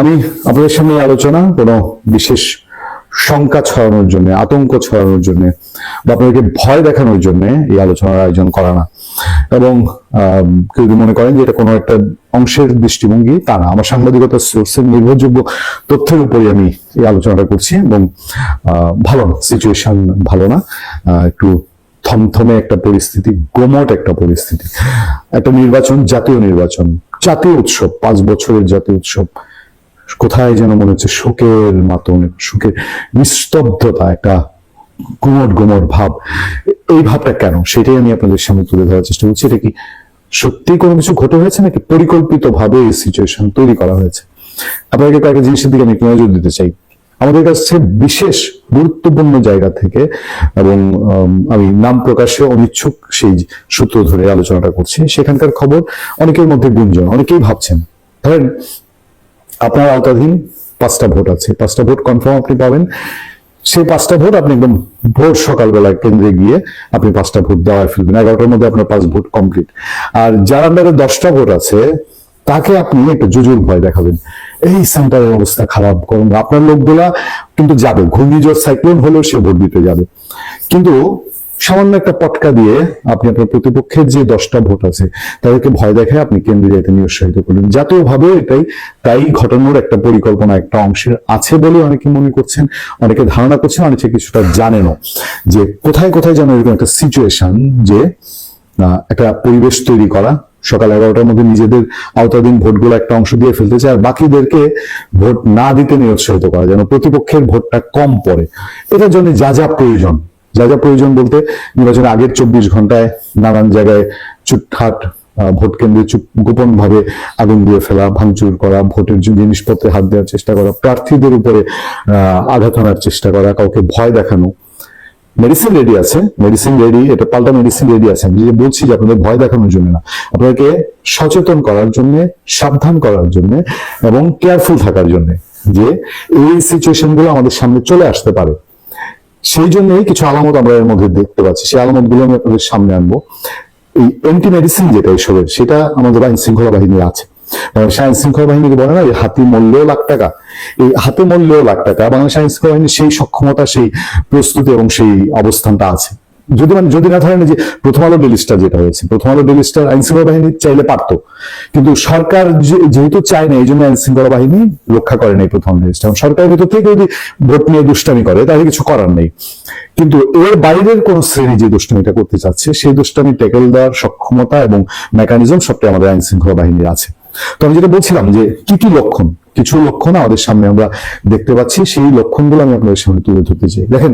আমি আপনাদের সামনে আলোচনা, কোনো বিশেষ শঙ্কা ছড়ানোর জন্য, আতঙ্ক ছড়ানোর জন্য, বা আপনাদেরকে ভয় দেখানোর জন্য এই আলোচনার আয়োজন করা না। এবং কেউ যদি মনে করেন যে এটা কোনো একটা অংশের দৃষ্টিভঙ্গি, তা না। আমার সাংবাদিকতার সোর্সের নির্ভরযোগ্য তথ্যের উপরে আমি এই আলোচনাটা করছি এবং ভালো না সিচুয়েশন ভালো না। একটু থমথমে একটা পরিস্থিতি, গোমট একটা পরিস্থিতি। একটা নির্বাচন, জাতীয় নির্বাচন, জাতীয় উৎসব, পাঁচ বছরের জাতীয় উৎসব কোথায় যেন মনে হচ্ছে শোকের মাতন, শোকের নিস্তব্ধতা, একটা গুমট গুমট ভাব। এই ভাবটা কেন? সেটাই আমি আপনাদের সামনে তুলে ধরার চেষ্টা করছি। এটা কি সত্যি কোনো কিছু ঘটে হয়েছে নাকি পরিকল্পিত ভাবে এই সিচুয়েশন তৈরি করা হয়েছে? আপনাকে কয়েকটা জিনিসের দিকে আমি একটু নজর দিতে চাই। আমাদের কাছে বিশেষ গুরুত্বপূর্ণ জায়গা থেকে, এবং আমি নাম প্রকাশে অনিচ্ছুক সেই সূত্র ধরে আলোচনাটা করছি। সেখানকার খবর অনেকের মধ্যে গুঞ্জন, অনেকেই ভাবছেন। ধরেন আপনার আওতাধীন পাঁচটা ভোট আছে। পাঁচটা ভোট কনফার্ম আপনি পাবেন। সেই পাঁচটা ভোট আপনি একদম ভোর সকালবেলা কেন্দ্রে গিয়ে আপনি পাঁচটা ভোট দেওয়া ফেলবেন। এগারোটার মধ্যে আপনার পাঁচ ভোট কমপ্লিট আর যার আন্ডারে দশটা ভোট আছে, তাকে আপনি একটা জুজুর ভয় দেখাবেন। এই সেন্টারের অবস্থা খারাপ করুন আপনার লোকগুলা কিন্তু যাবে। ঘূর্ণিঝড় সাইক্লোন হলেও সে ভোট দিতে যাবে। কিন্তু সামান্য একটা পটকা দিয়ে আপনি আপনার প্রতিপক্ষের যে দশটা ভোট আছে, তাদেরকে ভয় দেখায় আপনি কেন্দ্রে যেতে নিরুৎসাহিত করলেন। জাতীয়ভাবে এটাই, তাই ঘটানোর একটা পরিকল্পনা, একটা অংশের আছে বলে অনেকে মনে করছেন, অনেকে ধারণা করছেন, অনেকে কিছুটা জানেনও যে কোথায় কোথায় যেন এরকম একটা সিচুয়েশন যে একটা পরিবেশ তৈরি করা, সকাল এগারোটার মধ্যে নিজেদের আওতাধীন ভোটগুলো একটা অংশ দিয়ে ফেলতে চায়, আর বাকিদেরকে ভোট না দিতে নিরুৎসাহিত করা, যেন প্রতিপক্ষের ভোটটা কম পড়ে। এটার জন্য যা যা প্রয়োজন যা যা প্রয়োজন বলতে নির্বাচনের আগের চব্বিশ ঘন্টায় নানান জায়গায় চুটহাট ভোট কেন্দ্রে গোপন ভাবে আগুন দিয়ে ফেলা, ভাঙচুর করা, ভোটের জিনিসপত্রে হাত দেওয়ার চেষ্টা করা, প্রার্থীদের উপরে আঘাত আনার চেষ্টা করা, কাউকে ভয় দেখানো। মেডিসিন রেডি আছে, মেডিসিন রেডি, এটা পাল্টা মেডিসিন রেডি আছে। আমি যে বলছি যে আপনাদের ভয় দেখানোর জন্য না, আপনাদেরকে সচেতন করার জন্য, সাবধান করার জন্য এবং কেয়ারফুল থাকার জন্য যে এই সিচুয়েশনগুলো আমাদের সামনে চলে আসতে পারে। সেই জন্যই কিছু আলামত আমরা এর মধ্যে দেখতে পাচ্ছি। সেই আলামতগুলো আমি আপনাদের সামনে আনব। এই এন্টি মেডিসিন যেটা এসবের, সেটা আমাদের আইন শৃঙ্খলা বাহিনী আছে। বাংলাদেশ আইন শৃঙ্খলা বাহিনীকে বলে না হাতি মূল্যেও লাখ টাকা। এই হাতে মূল্যেও লাখ টাকা। বাংলাদেশ আইন শৃঙ্খলা বাহিনীর সেই সক্ষমতা, সেই প্রস্তুতি এবং সেই অবস্থানটা আছে। যদি মানে যদি না ধরেন যে প্রথম আলো ডেলিস্টার যেটা হয়েছে, প্রথম আলো ডেলিস্টার আইন শৃঙ্খলা বাহিনী চাইলে পারতো। কিন্তু সরকার যেহেতু চায় না এই জন্য আইন শৃঙ্খলা বাহিনী রক্ষা করে নাই প্রথম ডেলিস্টার সরকারের ভিতর থেকে যদি ভোট নিয়ে দুষ্টামি করে, তাহলে কিছু করার নেই। কিন্তু এর বাইরের কোন শ্রেণি যে দুষ্টামিটা করতে চাচ্ছে, সেই দুষ্টামি টেকেল দেওয়ার সক্ষমতা এবং মেকানিজম সবটাই আমাদের আইন শৃঙ্খলা বাহিনীর আছে। তো আমি যেটা বলছিলাম যে, কি কি লক্ষণ? কিছু লক্ষণ আমাদের সামনে আমরা দেখতে পাচ্ছি, সেই লক্ষণগুলো আমি আপনাদের সামনে তুলে ধরতে চাই। দেখেন,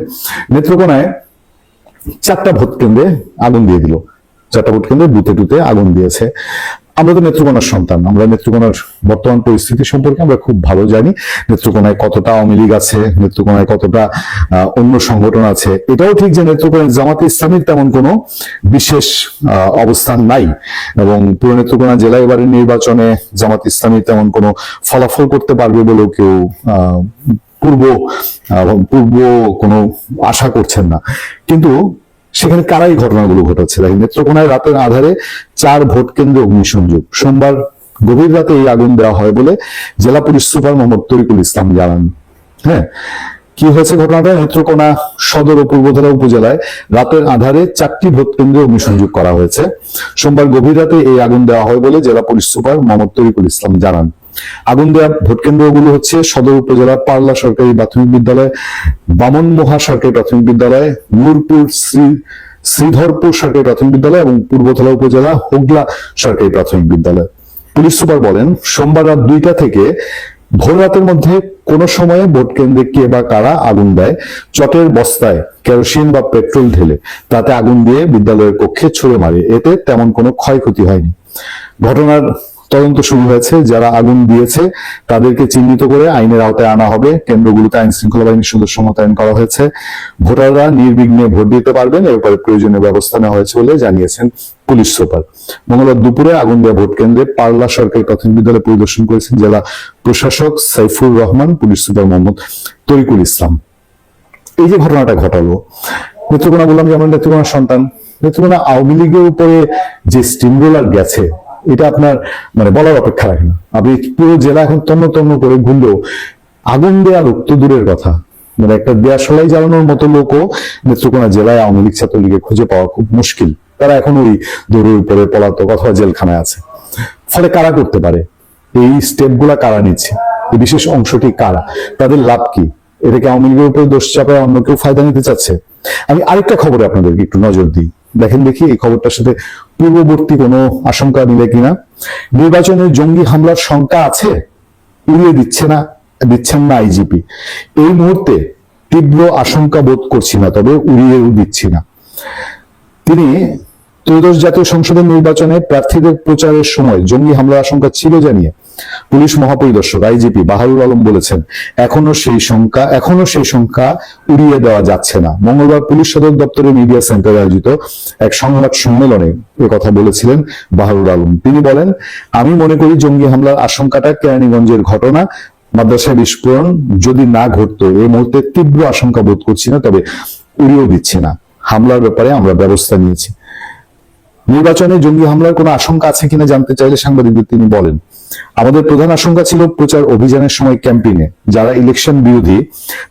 নেত্রকোনায় চারটা ভোট কেন্দ্রে আগুন দিয়ে দিল। চারটা ভোট কেন্দ্রে বুথে টুতে আগুন দিয়েছে। আমরা তো নেত্রকোনার সন্তান। আমরা নেত্রকোনার বর্তমান পরিস্থিতি সম্পর্কে আমরা খুব ভালো জানি। নেত্রকোনায় কতটা আওয়ামী লীগ আছে, নেত্রকোনায় কতটা অন্য সংগঠন আছে। এটাও ঠিক যে নেত্রকোনায় জামাতে ইসলামের তেমন কোনো বিশেষ অবস্থান নাই এবং পুরো নেত্রকোনা জেলা এবারের নির্বাচনে জামাত ইসলামী তেমন কোনো ফলাফল করতে পারবে বলেও কেউ পূর্ব পূর্ব কোনো আশা করছেন না। কিন্তু সেখানে কারাই ঘটনাগুলো ঘটাচ্ছে দেখেন, নেত্রকোনায় রাতের আধারে চার ভোট কেন্দ্রে অগ্নিসংযোগ। সোমবার গভীর রাতে এই আগুন দেওয়া হয় বলে জেলা পুলিশ সুপার মোহাম্মদ তরিকুল ইসলাম জানান। হ্যাঁ কি হয়েছে ঘটনাটা? নেত্রকোনা সদর ও পূর্বধলা উপজেলায় রাতের আধারে চারটি ভোট কেন্দ্রে অগ্নিসংযোগ করা হয়েছে। সোমবার গভীর রাতে এই আগুন দেওয়া হয় বলে জেলা পুলিশ সুপার মোহাম্মদ তরিকুল ইসলাম জানান। আগুন দেওয়া ভোট কেন্দ্রগুলো হচ্ছে সদর উপজেলার পার্লা সরকারি প্রাথমিক বিদ্যালয় বামনমোহা সরকারি প্রাথমিক বিদ্যালয়, নূরপুর শ্রী, শ্রীধরপুর সরকারি প্রাথমিক বিদ্যালয় এবং পূর্বতলা উপজেলা হোগলা সরকারি প্রাথমিক বিদ্যালয়। পুলিশ সুপার বলেন, সোমবার রাত দুইটা থেকে ভোর রাতের মধ্যে কোন সময়ে ভোট কেন্দ্রে কে বা কারা আগুন দেয়, চটের বস্তায় কেরোসিন বা পেট্রোল ঢেলে তাতে আগুন দিয়ে বিদ্যালয়ের কক্ষে ছুড়ে মারে। এতে তেমন কোনো ক্ষয়ক্ষতি হয়নি। ঘটনার তদন্ত শুরু হয়েছে, যারা আগুন দিয়েছে তাদেরকে চিহ্নিত করে আইনের আওতায় আনা হবে। কেন্দ্রগুলোতে আইন শৃঙ্খলা বাহিনীর সদস্য মোতায়েন করা হয়েছে। ভোটাররা নির্বিঘ্নে ভোট দিতে পারবেন এ ব্যাপারে প্রয়োজনীয় ব্যবস্থা নেওয়া হয়েছে বলে জানিয়েছেন পুলিশ সুপার। মঙ্গলবার দুপুরে আগুন দেওয়া ভোট কেন্দ্রে পার্লা সরকারি প্রাথমিক বিদ্যালয় পরিদর্শন করেছেন জেলা প্রশাসক সাইফুর রহমান, পুলিশ সুপার মোহাম্মদ তরিকুল ইসলাম। এই যে ঘটনাটা ঘটালো, নেত্রকোনা বললাম যে আমরা সন্তান, নেত্রকোনা আওয়ামী লীগের উপরে যে স্টিম রোলার গেছে এটা আপনার মানে বলার অপেক্ষা রাখে না। আপনি পুরো জেলা এখন তন্ন তন্ন করে ঘুরলেও আগুন দেওয়া লোক তো দূরের কথা। মানে একটা দেয়াশলাই জ্বালানোর মতো লোকও নেত্রকোনা জেলায় আওয়ামী লীগ ছাত্রলীগে খুঁজে পাওয়া খুব মুশকিল। তারা এখন ওই দৌড়ের উপরে পলাতক অথবা জেলখানায় আছে। ফলে কারা করতে পারে? এই স্টেপগুলা কারা নিচ্ছে? এই বিশেষ অংশটি কারা? তাদের লাভ কি? এটাকে আওয়ামী লীগের উপরে দোষ চাপায় অন্য কেউ ফায়দা নিতে চাচ্ছে? আমি আরেকটা খবরে আপনাদেরকে একটু নজর দিই। দেখেন দেখি এই খবরটার সাথে পূর্ববর্তী কোনো আশঙ্কা মিলে কিনা। নির্বাচনে জঙ্গি হামলার শঙ্কা আছে? উড়িয়ে দিচ্ছে না, দিচ্ছেন না আইজিপি। এই মুহূর্তে তীব্র আশঙ্কা বোধ করছি না, তবে উড়িয়েও দিচ্ছি না। তিনি ত্রয়োদশ জাতীয় সংসদের নির্বাচনে প্রার্থীদের প্রচারের সময় জঙ্গি হামলার আশঙ্কা ছিল জানিয়ে পুলিশ মহাপরিদর্শক আইজিপি বাহারুল আলম বলেছেন, এখনও সেই সংখ্যা এখনও সেই সংখ্যা উড়িয়ে দেওয়া যাচ্ছে না। মঙ্গলবার পুলিশ সদর দপ্তরের মিডিয়া সেন্টারে আয়োজিত এক সংবাদ সম্মেলনে এ কথা বলেছিলেন বাহারুল আলম। তিনি বলেন, আমি মনে করি জঙ্গি হামলার আশঙ্কাটা কেরানীগঞ্জের ঘটনা। মাদ্রাসায় বিস্ফোরণ যদি না ঘটতো এই মুহূর্তে তীব্র আশঙ্কা বোধ করছি না, তবে উড়িয়েও দিচ্ছি না। হামলার ব্যাপারে আমরা ব্যবস্থা নিয়েছি। নির্বাচনে জঙ্গি হামলার কোনো আশঙ্কা আছে কিনা জানতে চাইলে সাংবাদিকদের তিনি বলেন। আমাদের প্রধান আশঙ্কা ছিল প্রচার অভিযানের সময় ক্যাম্পেইনে। যারা ইলেকশন বিরোধী,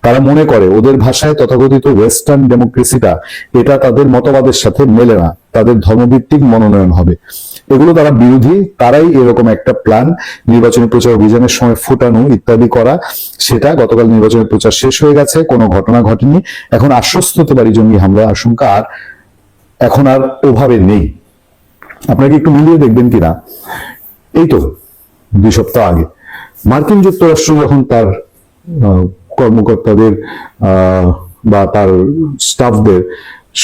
তারা মনে করে ওদের ভাষায় তথাকথিত ওয়েস্টার্ন ডেমোক্রেসিটা, এটা তাদের মতবাদের সাথে মেলে না। তাদের ধর্মভিত্তিক মনোনয়ন হবে। এগুলো তারা বিরোধী, তারাই এরকম একটা প্ল্যান নির্বাচনী প্রচার অভিযানের সময় ফুটানো ইত্যাদি করা। সেটা গতকাল নির্বাচনের প্রচার শেষ হয়ে গেছে, কোনো ঘটনা ঘটেনি। এখন আশ্বস্ত হতে পারি জঙ্গি হামলার আশঙ্কা, আর এখন আর ওভাবে নেই। আপনাকে একটু মিলিয়ে দেখবেন কিনা? এই তো, দুই সপ্তাহ আগে। মার্কিন যুক্তরাষ্ট্র যখন তার কর্মকর্তাদের বা তার স্টাফদের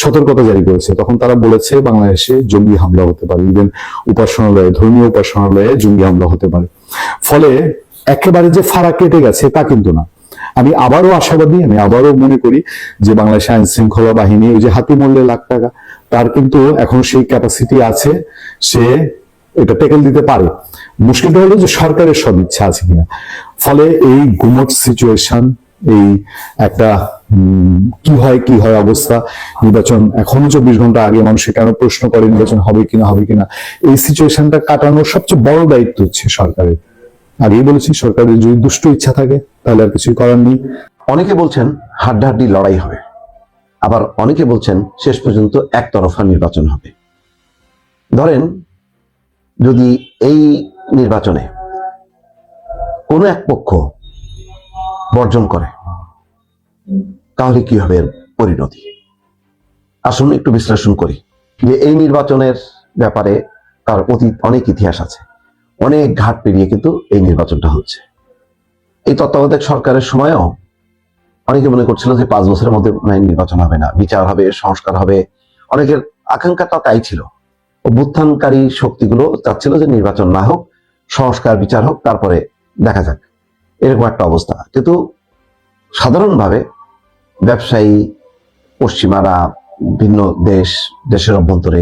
সতর্কতা জারি করেছে, তখন তারা বলেছে বাংলাদেশে জঙ্গি হামলা হতে পারে। ইভেন উপাসনালয়ে, ধর্মীয় উপাসনালয়ে জঙ্গি হামলা হতে পারে। ফলে একেবারে যে ফারাক কেটে গেছে তা কিন্তু না। আমি আবারও আশাবাদী, আমি আবারও মনে করি যে বাংলাদেশ আইন শৃঙ্খলা বাহিনী, ওই যে হাতি মূল্যে লাখ টাকা, তার কিন্তু এখন সেই ক্যাপাসিটি আছে, সে এটা টেকেল দিতে পারে। মুশকিলটা হলো যে সরকারের সদিচ্ছা আছে কিনা। ফলে এই গুমট সিচুয়েশন এই একটা কি হয় কি হয় অবস্থা, নির্বাচন এখনও চব্বিশ ঘণ্টা আগে মানুষে কেন প্রশ্ন করে নির্বাচন হবে কিনা হবে কিনা, এই সিচুয়েশনটা কাটানোর সবচেয়ে বড় দায়িত্ব হচ্ছে সরকারের। আগেই বলেছি, সরকারের যদি দুষ্ট ইচ্ছা থাকে, তাহলে আর কিছুই করার নেই। অনেকে বলছেন হাড্ডাহাড্ডি লড়াই হবে। আবার অনেকে বলছেন শেষ পর্যন্ত একতরফা নির্বাচন হবে। ধরেন, যদি এই নির্বাচনে কোনো এক পক্ষ বর্জন করে, তাহলে কি হবে পরিণতি? আসুন একটু বিশ্লেষণ করি যে এই নির্বাচনের ব্যাপারে তার অতীত অনেক ইতিহাস আছে। অনেক ঘাট পেরিয়ে কিন্তু এই নির্বাচনটা হচ্ছে। এই তত্ত্বাবধায়ক সরকারের সময়ও অনেকে মনে করছিল যে পাঁচ বছরের মধ্যে নির্বাচন হবে না, বিচার হবে, সংস্কার হবে। অনেকের আকাঙ্ক্ষাটা তাই ছিল। অভ্যুত্থানকারী শক্তিগুলো চাচ্ছিল যে নির্বাচন না হোক, সংস্কার, বিচার হোক, তারপরে দেখা যাক। এরকম একটা অবস্থা। কিন্তু সাধারণভাবে ব্যবসায়ী, পশ্চিমারা, ভিন্ন দেশ, দেশের অভ্যন্তরে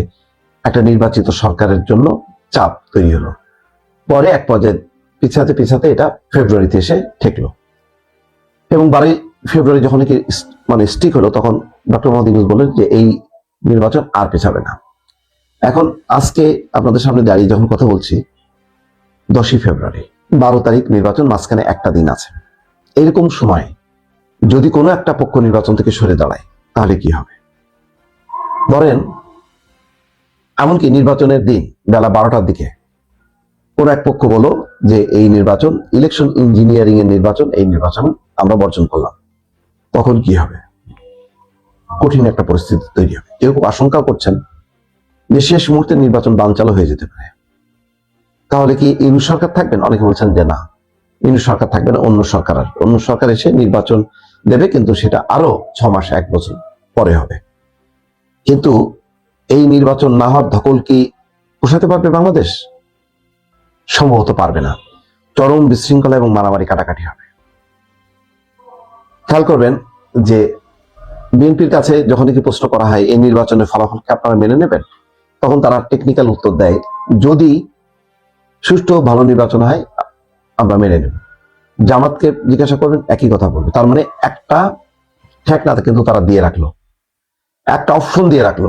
একটা নির্বাচিত সরকারের জন্য চাপ তৈরি হলো। পরে এক পর্যায়ে পিছাতে পিছাতে এটা ফেব্রুয়ারিতে এসে ঠেকলো। এবং বারোই ফেব্রুয়ারি যখন ইস- মানে স্টিক হলো, তখন ডক্টর মোহাম্মদ ইউনুস বললেন যে এই নির্বাচন আর পেছাবে না। এখন আজকে আপনাদের সামনে দাঁড়িয়ে যখন কথা বলছি, দশই ফেব্রুয়ারি বারো তারিখ নির্বাচন, মাঝখানে একটা দিন আছে। এরকম সময় যদি কোনো একটা পক্ষ নির্বাচন থেকে সরে দাঁড়ায়, তাহলে কি হবে? ধরেন, এমনকি নির্বাচনের দিন বেলা বারোটার দিকে কোন এক পক্ষ বলো যে এই নির্বাচন ইলেকশন ইঞ্জিনিয়ারিং এর নির্বাচন, এই নির্বাচন আমরা বর্জন করলাম। তখন কি হবে? কঠিন একটা পরিস্থিতি তৈরি হবে। কেউ আশঙ্কা করছেন যে শেষ মুহূর্তে নির্বাচন বানচালু হয়ে যেতে পারে। তাহলে কি ইনু সরকার থাকবেন? অনেকে বলছেন যে না। ইনু সরকার থাকবে না, অন্য সরকার আসবে অন্য সরকার এসে নির্বাচন দেবে, কিন্তু সেটা আরও ছ মাস, এক বছর পরে হবে। কিন্তু এই নির্বাচন না হওয়ার ধকল কি পোষাতে পারবে বাংলাদেশ? সম্ভবত পারবে না। চরম বিশৃঙ্খলা এবং মারামারি কাটাকাটি হবে। খেয়াল করবেন যে বিএনপির কাছে যখন কি প্রশ্ন করা হয়, এই নির্বাচনের ফলাফলকে আপনারা মেনে নেবেন? তখন তারা টেকনিক্যাল উত্তর দেয়, যদি সুষ্ঠু ভালো নির্বাচন হয়, আমরা মেনে নেব। জামাতকে জিজ্ঞাসা করবেন, একই কথা বলবে। তার মানে একটা ঠেকনাতে কিন্তু তারা দিয়ে রাখল। একটা অপশন দিয়ে রাখল।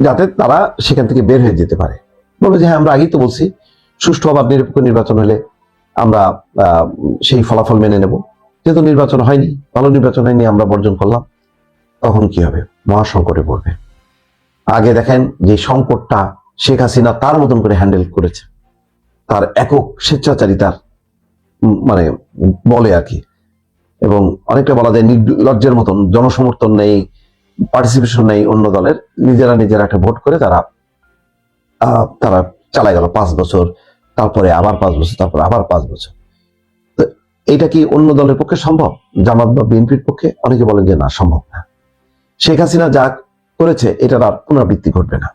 যাতে তারা সেখান থেকে বের হয়ে যেতে পারে। বলবে যে হ্যাঁ আমরা আগেই তো বলছি সুষ্ঠু আবার নিরপেক্ষ নির্বাচন হলে আমরা সেই ফলাফল মেনে নেব। যেহেতু নির্বাচন হয়নি, ভালো নির্বাচন হয়নি, আমরা বর্জন করলাম, তখন কি হবে? মহাসংকটে পড়বে। আগে দেখেন যে সংকটটা শেখ হাসিনা তার মতন করে হ্যান্ডেল করেছে। তার একক স্বেচ্ছাচারিতার মানে বলে আর কি। এবং অনেকটা বলা যায় নির্লজ্জের মতন, জনসমর্থন নেই পার্টিসিপেশন নেই অন্য দলের। নিজেরা নিজেরা একটা ভোট করে তারা তারা চালাই গেল পাঁচ বছর। তারপরে আবার পাঁচ বছর, তারপরে আবার পাঁচ বছর। তো এটা কি অন্য দলের পক্ষে সম্ভব? জামাত বা বিএনপির পক্ষে? অনেকে বলেন যে না, সম্ভব না। শেখ হাসিনা যা করেছে, এটার আর পুনরাবৃত্তি ঘটবে না।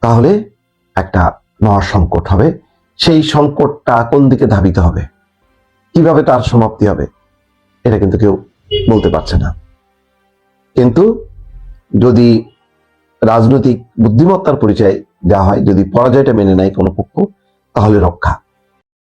তাহলে একটা মহা সংকট হবে। সেই সংকটটা কোন দিকে ধাবিত হবে? কীভাবে তার সমাপ্তি হবে? এটা কিন্তু কেউ বলতে পারছে না। কিন্তু যদি রাজনৈতিক বুদ্ধিমত্তার পরিচয় দেওয়া হয়, যদি পরাজয়টা মেনে নেয় কোনো পক্ষ তাহলে রক্ষা।